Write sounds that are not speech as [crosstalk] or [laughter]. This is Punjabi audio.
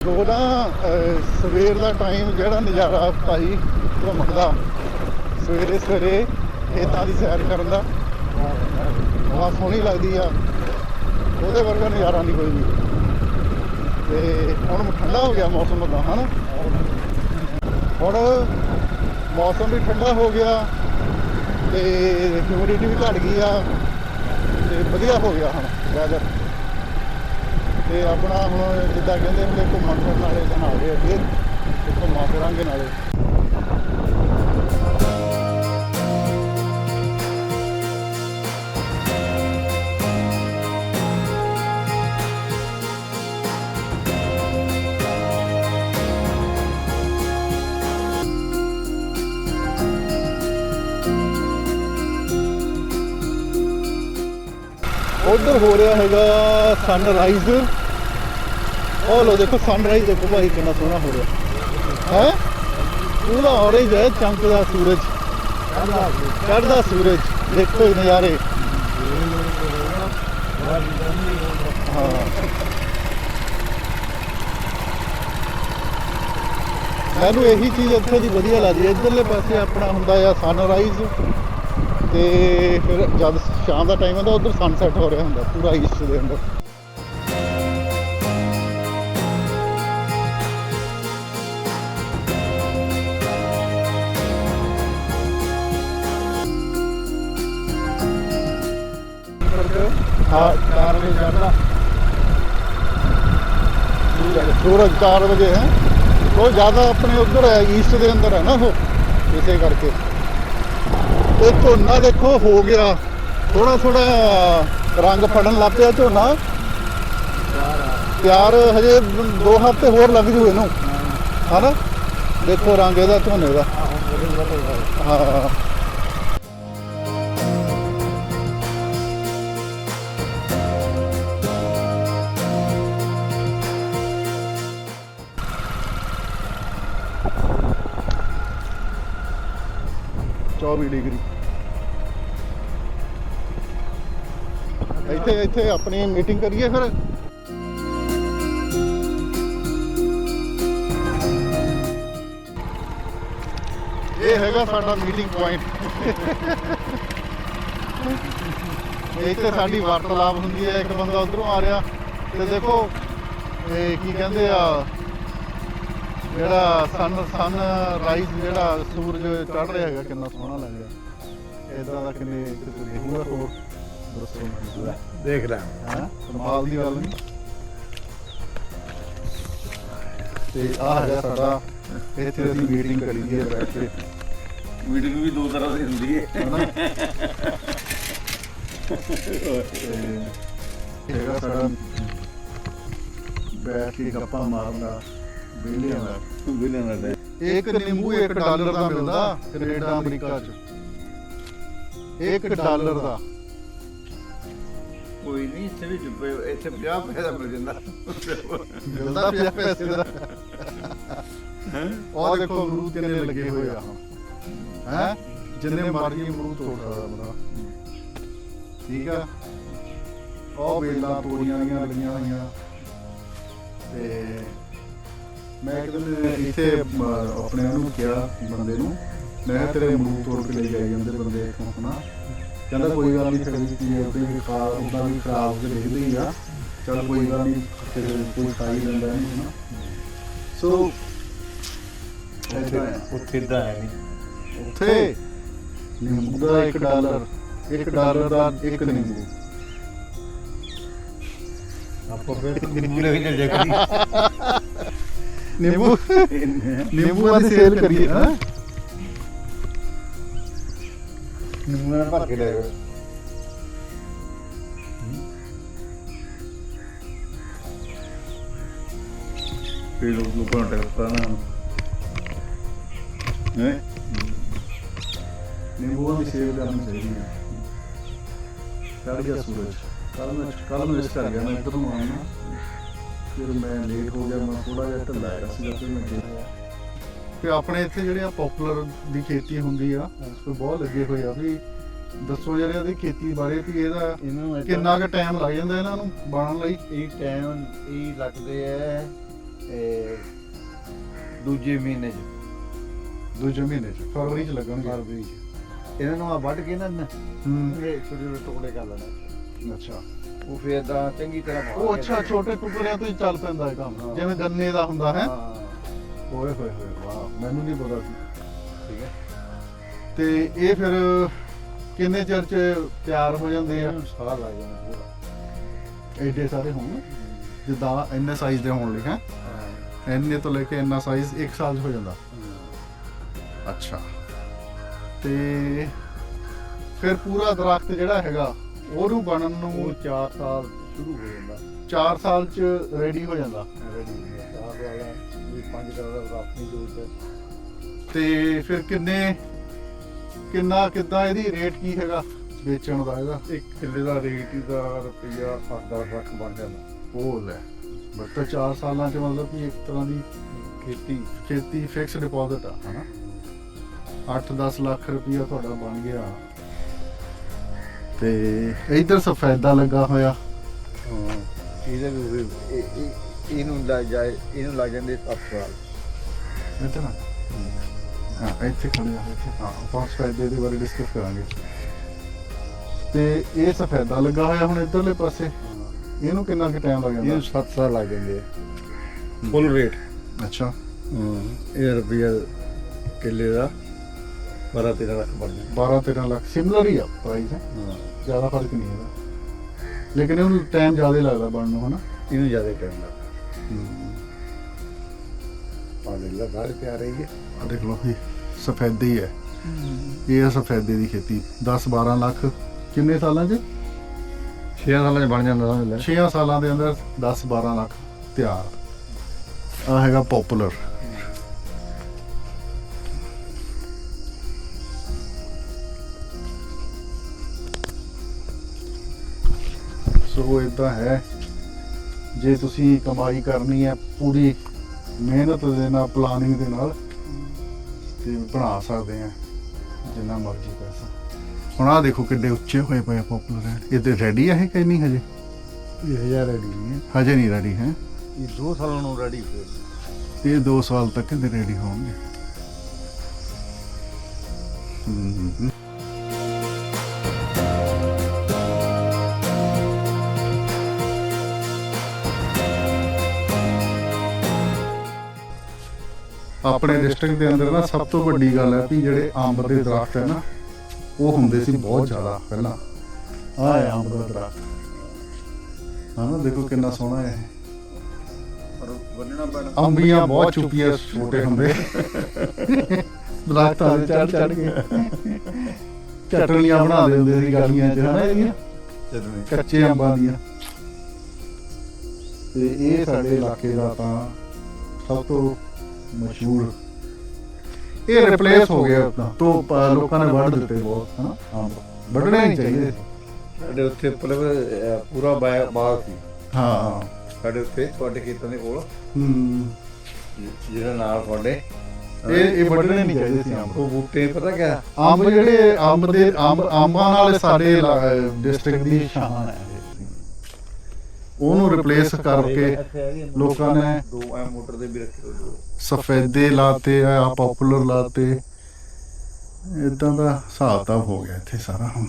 ਉਹ ਨਾ ਸਵੇਰ ਦਾ ਟਾਈਮ ਜਿਹੜਾ ਨਜ਼ਾਰਾ ਭਾਈ ਘੁੰਮਣ ਦਾ ਸਵੇਰੇ ਸਵੇਰੇ ਖੇਤਾਂ ਦੀ ਸੈਰ ਕਰਨ ਦਾ ਬਹੁਤ ਸੋਹਣੀ ਲੱਗਦੀ ਆ, ਉਹਦੇ ਵਰਗਾ ਨਜ਼ਾਰਾ ਨਹੀਂ ਕੋਈ ਵੀ। ਤੇ ਹੁਣ ਠੰਡਾ ਹੋ ਗਿਆ ਮੌਸਮ ਦਾ ਹਨਾ? ਹੁਣ ਮੌਸਮ ਵੀ ਠੰਡਾ ਹੋ ਗਿਆ, ਤੇ ਹਿਊਮਿਡਿਟੀ ਵੀ ਘਟ ਗਈ ਆ, ਤੇ ਵਧੀਆ ਹੋ ਗਿਆ ਹੁਣ ਵੈਦਰ ਤੇ ਆਪਣਾ ਹੁਣ ਜਿੱਦਾਂ ਕਹਿੰਦੇ ਹੁੰਦੇ ਘੁੰਮਣ ਫਿਰਨ ਵਾਲੇ ਦਿਨ ਆ ਗਏ ਅੱਗੇ, ਤੇ ਘੁੰਮਾ ਫਿਰਾਂਗੇ ਨਾਲੇ। ਉਧਰ ਹੋ ਰਿਹਾ ਹੈਗਾ ਸਨਰਾਈਜ਼ ਉਹ ਲੋ ਦੇਖੋ ਸਨਰਾਈਜ਼ ਦੇਖੋ ਭਾਈ, ਕਿੰਨਾ ਸੋਹਣਾ ਹੋ ਰਿਹਾ। ਹੈ? ਪੂਰਾ ਔਰੇਂਜ ਹੈ ਚਮਕਦਾ ਸੂਰਜ। ਚੜ੍ਹਦਾ ਸੂਰਜ। ਦੇਖੋ ਇਹ ਨਜ਼ਾਰੇ। ਹਾਂ। ਮੈਨੂੰ ਇਹੀ ਚੀਜ਼ ਇੱਥੇ ਦੀ ਵਧੀਆ ਲੱਗਦੀ ਹੈ। ਇੱਧਰਲੇ ਪਾਸੇ ਆਪਣਾ ਹੁੰਦਾ ਆ ਸਨਰਾਈਜ਼ ਤੇ ਫਿਰ ਜਦ ਸ਼ਾਮ ਦਾ ਟਾਈਮ ਹੁੰਦਾ, ਉਧਰ ਸਨਸੈਟ ਹੋ ਰਿਹਾ ਹੁੰਦਾ, ਪੂਰਾ ਈਸਟ ਦੇ ਅੰਦਰ। ਹਾਂ 4 ਵਜੇ ਚੜਦਾ ਸੂਰਜ 4 ਵਜੇ ਹੈ। ਉਹ ਜ਼ਿਆਦਾ ਆਪਣੇ ਉਧਰ ਹੈ ਈਸਟ ਦੇ ਅੰਦਰ ਹੈ ਨਾ ਉਹ ਇਸੇ ਕਰਕੇ। ਤੇ ਝੋਨਾ ਦੇਖੋ ਹੋ ਗਿਆ। ਥੋੜਾ ਥੋੜਾ ਰੰਗ ਫੜਨ ਲੱਗ ਪਿਆ ਝੋਨਾ। ਤਿਆਰ ਹਜੇ 2 ਹਫ਼ਤੇ ਹੋਰ ਲੱਗ ਜੂ ਇਹਨੂੰ। ਹਨਾ? ਦੇਖੋ ਰੰਗ ਇਹਦਾ ਝੋਨੇ ਦਾ। ਹਾਂ। ਚੌਵੀ ਡਿਗਰੀ। ਇੱਥੇ ਇੱਥੇ ਆਪਣੀ ਮੀਟਿੰਗ ਕਰੀਏ ਫਿਰ? ਇਹ ਹੈਗਾ ਸਾਡਾ ਮੀਟਿੰਗ ਪੁਆਇੰਟ ਇੱਥੇ ਸਾਡੀ ਵਾਰਤਾਲਾਪ ਹੁੰਦੀ ਹੈ, ਇੱਕ ਬੰਦਾ ਉਧਰੋਂ ਆ ਰਿਹਾ। ਤੇ ਦੇਖੋ, ਇਹ ਕੀ ਕਹਿੰਦੇ ਆ ਜਿਹੜਾ ਸਨ ਸਨ ਰਾਈਜ਼ ਜਿਹੜਾ ਸੂਰਜ ਚੜ ਰਿਹਾ ਹੈਗਾ ਕਿੰਨਾ ਸੋਹਣਾ ਲੱਗ ਰਿਹਾ। ਇਦਾਂ ਦਾ ਕਿੰਨੇ ਕਿਤੇ ਦੇਖੂਗਾ ਹੋਰ ਦੱਸੋ ਦੇਖ ਲੈ। ਹਾਂ? ਕਮਾਲ ਦੀ ਗੱਲ ਨਹੀਂ। ਤੇ ਆ ਹੈਗਾ ਸਾਡਾ ਇੱਥੇ ਅਸੀਂ ਮੀਟਿੰਗ ਕਰੀ ਦੀ ਹੈ ਬੈਠ ਕੇ। ਮੀਟਿੰਗ ਵੀ ਦੋ ਤਰ੍ਹਾਂ ਦੀ ਹੁੰਦੀ ਹੈ। [laughs] ਹੈਗਾ ਸਾਡਾ ਬੈਠ ਕੇ ਗੱਪਾਂ ਮਾਰਨਾ। ਵਿਹਲਿਆਂ ਦਾ ਬਿਲਿਅਨ ਦਾ ਇੱਕ ਨਿੰਬੂ 1 ਡਾਲਰ ਦਾ ਮਿਲਦਾ ਕੈਨੇਡਾ ਅਮਰੀਕਾ 'ਚ। 1 ਡਾਲਰ ਦਾ। ਕੋਈ ਨਹੀਂ ਇੱਥੇ ਵੀ ਚੁੱਪੇ ਇੱਥੇ 50 ਪੈਸੇ ਦਾ ਮਿਲ ਜਾਂਦਾ। ਮਿਲਦਾ ਪਿਆ ਪੈਸੇ ਦਾ। ਉਹ ਦੇਖੋ ਅਮਰੂਦ ਕਿੰਨੇ ਲੱਗੇ ਹੋਏ ਆ। ਹੈ? ਜਿੰਨੇ ਮਰਜ਼ੀ ਅਮਰੂਦ ਤੋੜ ਸਕਦਾ ਬੰਦਾ। ਠੀਕ ਆ? ਉਹ ਵੇਲਾਂ ਤੋੜੀਆਂ ਦੀਆਂ ਲੱਗੀਆਂ ਹੋਈਆਂ। ਤੇ ਮੈਂ ਇੱਕ ਦਿਨ ਇੱਥੇ ਅਮ, ਆਪਣੇ ਉਹਨੂੰ ਕਿਹਾ ਬੰਦੇ ਨੂੰ ਮੈਂ ਤੇਰੇ ਅਮਰੂਦ ਤੋੜ ਕੇ ਲੈ ਜਾਈ ਜਾਂਦੇ ਬੰਦੇ ਇੱਥੋਂ ਆਪਣਾ। ਕਹਿੰਦਾ ਕੋਈ ਗੱਲ ਨਹੀਂ ਫਿਰ ਕੀ ਹੈ ਉਹਦੇ ਵੀ ਖਾ ਉਹਦਾ ਵੀ ਖਰਾਬ ਹੋ ਕੇ ਲਿਖਦੇ ਹੀ ਆ। ਚਲ ਕੋਈ ਗੱਲ ਨਹੀਂ ਫਿਰ ਕੋਈ ਖਾ ਹੀ ਲੈਂਦਾ ਨਹੀਂ ਨਾ ਸੋ ਇੱਥੇ ਉੱਥੇ ਦਾ ਹੈ ਨਹੀਂ। ਉੱਥੇ ਨਿੰਬੂ ਦਾ 1 ਡਾਲਰ 1 ਡਾਲਰ ਦਾ ਇੱਕ ਨਿੰਬੂ ਆਪਾਂ ਫਿਰ ਨਿੰਬੂ ਲੈ ਕੇ ਚੱਲ ਜਾ ਨਿੰਬੂ ਨਿੰਬੂਆਂ ਦੀ ਸੇਲ ਕਰੀਏ ਹਾਂ ਨਿੰਬੂ ਨਾਲ ਭਰ ਕੇ ਲੈ ਜਾ ਫਿਰ ਲੋਕ ਲੋਕਾਂ ਨੂੰ ਟੈਕਸ ਪਾਣਾ ਹੈ ਨਿੰਬੂਆਂ ਦੀ ਸੇਲ ਕਰਨੀ ਚਾਹੀਦੀ ਹੈ ਚੜ ਗਿਆ ਸੂਰਜ ਕੱਲ ਮੈਂ ਕੱਲ ਫਿਰ ਮੈਂ ਲੇਟ ਹੋ ਗਿਆ ਮੈਂ ਥੋੜਾ ਜਿਹਾ ਢਿੱਲਾ ਆਇਆ ਸੀ ਫਿਰ ਮੈਂ ਗਿਆ ਤੇ ਆਪਣੇ ਇੱਥੇ ਜਿਹੜੇ ਆ ਪਪੂਲਰ ਦੀ ਖੇਤੀ ਹੁੰਦੀ ਆ ਉਹ ਬਹੁਤ ਲੱਗੇ ਹੋਏ ਆ ਵੀ ਦੱਸੋ ਯਾਰ ਇਹਦੀ ਖੇਤੀ ਬਾਰੇ ਵੀ ਇਹਦਾ ਇਹਨੂੰ ਏਦਾਂ- ਕਿੰਨਾ ਕੁ ਟਾਈਮ ਲੱਗ ਜਾਂਦਾ ਇਹਨਾਂ ਨੂੰ ਬਣਨ ਲਈ? ਇਹ ਟਾਈਮ ਇਹ ਲੱਗਦੇ ਐ ਇਹ ਦੂਜੇ ਮਹੀਨੇ ਚ। ਦੂਜੇ ਮਹੀਨੇ ਚ ਫਰਵਰੀ ਚ ਲੱਗਣਗੇ। ਫਰਵਰੀ ਚ। ਇਹਨਾਂ ਨੂੰ ਆ ਵੱਢ ਕੇ ਨਾ ਨਾ ਹੂੰ। ਇਹ ਛੋਟੇ ਛੋਟੇ ਟੁਕੜੇ ਕਰ ਲੈਣਾ ਅੱਛਾ। ਉਹ ਫਿਰ ਤਾਂ ਚੰਗੀ ਤਰ੍ਹਾਂ ਪਾ ਉਹ ਕੇ ਅੱਛਾ ਛੋਟੇ ਟੁਕੜਿਆਂ ਤੋਂ ਹੀ ਚੱਲ ਪੈਂਦਾ ਇਹ ਕੰਮ। ਹਾਂ। ਜਿਵੇਂ ਗੰਨੇ ਦਾ ਹੁੰਦਾ ਹੈ? ਹਾਂ। ਓਏ ਹੋਏ ਹੋਏ ਵਾਹ ਮੈਨੂੰ ਨਹੀਂ ਪਤਾ ਸੀ। ਠੀਕ ਹੈ। ਤੇ ਇਹ ਫਿਰ ਕਿੰਨੇ ਚਿਰ ਚ ਤਿਆਰ ਹੋ ਜਾਂਦੇ ਆ? ਸਾਹ ਲੱਗ ਜਾਣਾ ਪੂਰਾ ਐਡੇ ਸਾਰੇ ਹੋਣ? ਜਿੱਦਾਂ ਇੰਨੇ ਸਾਈਜ਼ ਦੇ ਹੋਣ ਲਈ ਹੈ? ਹਾਂ। ਇੰਨੇ ਤੋਂ ਲੈ ਕੇ ਇੰਨਾ ਸਾਈਜ਼ 1 ਸਾਲ 'ਚ ਹੋ ਜਾਂਦਾ। ਅੱਛਾ। ਤੇ ਫਿਰ ਪੂਰਾ ਦਰਖਤ ਜਿਹੜਾ ਹੈਗਾ ਉਹਨੂੰ ਬਣਨ ਨੂੰ 4 ਸਾਲ ਸ਼ੁਰੂ ਹੋ ਜਾਂਦਾ। 4 ਸਾਲ 'ਚ ਰੈਡੀ ਹੋ ਜਾਂਦਾ। ਰੈਡੀ ਵਾਲਾ ਵੀ ਆਪਣੀ ਜੋਤ ਤੇ ਫਿਰ ਕਿੰਨੇ ਕਿੰਨਾ ਕਿੱਦਾਂ ਇਹਦੀ ਰੇਟ ਕੀ ਹੈਗਾ ਵੇਚਣ ਦਾ ਇਹਦਾ? ਇੱਕ ਕਿੱਲੇ ਦਾ ਰੇਟ ਹੀ ਦਾ ਰੁਪਈਆ 8-10 ਲੱਖ ਬਣ ਜਾਂਦਾ। ਉਹ ਲੈ। ਤਾਂ 4 ਸਾਲਾਂ 'ਚ ਮਤਲਬ ਕਿ ਇੱਕ ਤਰ੍ਹਾਂ ਦੀ ਖੇਤੀ। ਖੇਤੀ ਫਿਕਸ ਡਿਪੋਜ਼ਿਟ ਆ ਹਨਾ? 8-10 ਲੱਖ ਰੁਪਈਆ ਤੁਹਾਡਾ ਬਣ ਗਿਆ। ਤੇ ਇਧਰ ਸਫੈਦਾ ਲੱਗਾ ਹੋਇਆ। ਹਾਂ ਇਹਦੇ ਵੀ ਉਹੀ- ਇਹ- ਇਹ- ਇਹਨੂੰ ਲੱਗ ਜਾਏ ਇਹਨੂੰ ਲੱਗ ਜਾਂਦੇ 7 ਸਾਲ ਇੱਥੇ ਨਾ? ਹਾਂ ਇੱਥੇ ਖੜੇ ਆ ਇੱਥੇ। ਹਾਂ ਆਪਾਂ ਸਫੈਦੇ ਦੇ ਬਾਰੇ ਡਿਸਕਸ ਕਰਾਂਗੇ। ਤੇ ਇਹ ਸਫੈਦਾ ਲੱਗਾ ਹੋਇਆ ਹੁਣ ਇਧਰਲੇ ਪਾਸੇ। ਇਹਨੂੰ ਕਿੰਨਾ ਕੁ ਟਾਈਮ ਲੱਗ ਇਹਨੂੰ ਜਾਂਦਾ 7 ਸਾਲ ਲੱਗ ਜਾਂਦੇ ਫੁੱਲ ਰੇਟ ਅੱਛਾ। ਹਾਂ ਇਹ ਰੁਪਈਆ ਕਿੱਲੇ ਦਾ। 12-13 ਲੱਖ ਬਣ ਜਾਂਦਾ 12-13 ਲੱਖ। ਸਿਮਿਲਰ ਹੀ ਆ ਪ੍ਰਾਈਸ ਹੈ। ਹਾਂ। ਜ਼ਿਆਦਾ ਫ਼ਰਕ ਨਹੀਂ ਹੈਗਾ। ਲੇਕਿਨ ਇਹਨੂੰ ਟਾਈਮ ਜ਼ਿਆਦਾ ਹੀ ਲੱਗਦਾ ਬਣਨ ਨੂੰ ਹਨਾ? ਇਹਨੂੰ ਜ਼ਿਆਦਾ ਟਾਈਮ ਲੱਗਦਾ। ਪਾਣੀ ਲਾ ਬਾਹਰ ਪਿਆ ਰਹੀ ਹੈ। ਆ ਦੇਖ ਲਓ ਇਹ ਸਫੈਦੇ ਹੀ ਹੈ। ਇਹ ਹੈ ਸਫੈਦੇ ਦੀ ਖੇਤੀ। 10-12 ਲੱਖ ਕਿੰਨੇ ਸਾਲਾਂ 'ਚ? 6 ਸਾਲਾਂ ਚ ਬਣ ਜਾਂਦਾ ਸਮਝ ਲੈ। 6 ਸਾਲਾਂ ਦੇ ਅੰਦਰ 10-12 ਲੱਖ ਤਿਆਰ। ਆ ਹੈਗਾ ਪਪੂਲਰ ਸੋ ਇਦਾਂ ਹੈ। ਜੇ ਤੁਸੀਂ ਕਮਾਈ ਕਰਨੀ ਹੈ ਪੂਰੀ ਮਿਹਨਤ ਦੇ ਨਾਲ ਪਲਾਨਿੰਗ ਦੇ ਨਾਲ ਤੇ ਬਣਾ ਸਕਦੇ ਆ ਜਿੰਨਾ ਮਰਜ਼ੀ ਪੈਸਾ ਹੁਣ ਆ ਦੇਖੋ ਕਿੱਡੇ ਉੱਚੇ ਹੋਏ ਪਏ ਪਪੂਲਰ ਹੈ ਇਹ ਤੇ ਰੈਡੀ ਹੈ ਕਿ ਨਹੀਂ ਹਜੇ? ਇਹ ਹਜ਼ਾਰ ਰੈਡੀ ਨਹੀਂ ਹੈ। ਹਜੇ ਨਹੀਂ ਰੈਡੀ ਹੈ। ਇਹ 2 ਸਾਲਾਂ ਨੂੰ ਰੈਡੀ ਫਿਰ ਇਹ 2 ਸਾਲ ਤੱਕ ਇਹਦੇ ਰੈਡੀ ਹੋਣਗੇ। ਹਮ, ਹਮ। ਆਪਣੇ ਡਿਸਟ੍ਰਿਕਟ ਦੇ ਅੰਦਰ ਨਾ ਸਭ ਤੋਂ ਵੱਡੀ ਗੱਲ ਹੈ ਕਿ ਜਿਹੜੇ ਅੰਬ ਦੇ ਦਰਖਤ ਹੈ ਨਾ ਉਹ ਹੁੰਦੇ ਸੀ ਬਹੁਤ ਜ਼ਿਆਦਾ ਪਹਿਲਾਂ। ਆਹ ਹੈ ਅੰਬ ਦਾ ਦਰਖਤ। ਹਾਂ ਨਾ ਦੇਖੋ ਕਿੰਨਾ ਸੋਹਣਾ ਹੈ। ਅੰਬੀਆਂ ਬਹੁਤ ਚੁੱਪੀਆਂ ਛੋਟੇ ਹੁੰਦੇ। ਦਰਖਤਾਂ ਤੇ ਚੜ ਚੜ ਕੇ। ਚਟਣੀਆਂ ਬਣਾਉਂਦੇ ਹੁੰਦੇ ਸੀ ਗਾਲੀਆਂ 'ਚ ਹਨਾ ਇਹਦੀਆਂ? ਚਲਣੇ ਕੱਚੇ ਅੰਬਾਂ ਦੀਆਂ। ਤੇ ਇਹ ਸਾਡੇ ਇਲਾਕੇ ਦਾ ਤਾਂ ਸਭ ਤੋਂ ਮਸ਼ਹੂਰ। ਇਹ ਰਿਪਲੇਸ ਹੋ ਗਿਆ ਤਾਂ ਤੋਂ ਪ- ਲੋਕਾਂ ਨੇ ਵੱਢ ਦਿੱਤੇ ਬਹੁਤ ਹਨਾ? ਅੰਬ ਵੱਢਣੇ ਨਹੀਂ ਚਾਹੀਦੇ ਸੀ। ਸਾਡੇ ਉੱਥੇ ਮਤਲਬ ਅਹ, ਪੂਰਾ ਬਾ- ਬਾਗ ਸੀ। ਹਾਂ ਸਾਡੇ ਉੱਤੇ ਤੁਹਾਡੇ ਖੇਤਾਂ ਦੇ ਕੋਲ। ਹੂੰ। ਜਿਹੜਾ ਨਾਲ ਤੁਹਾਡੇ। ਇਹ ਇਹ ਵੱਢਣੇ ਨਹੀਂ ਚਾਹੀਦੇ ਸੀ ਅੰਬ ਉਹ ਬੂਟੇ ਪਤਾ ਕਿਆ? ਅੰਬ ਜਿਹੜੇ ਅੰਬ ਦੇ ਅੰਬ ਅੰਬਾਂ ਨਾਲ ਸਾਡੇ ਡਿਸਟ੍ਰਿਕਟ ਦੀ ਸ਼ਾਨ ਹੈ। ਉਹਨੂੰ ਰਿਪਲੇਸ ਕਰਕੇ ਲੋਕਾਂ ਨੇ ਦੋ ਐ ਮੋਟਰ ਦੇ ਵੀ ਰੱਖੇ ਹੋਏ ਸਫੈਦੇ ਲਾਤੇ ਆ ਪਪੂਲਰ ਲਾਤੇ। ਇਦਾਂ ਦਾ ਹਿਸਾਬ ਤਾਂ ਹੋ ਗਿਆ ਇੱਥੇ ਸਾਰਾ ਹੁਣ।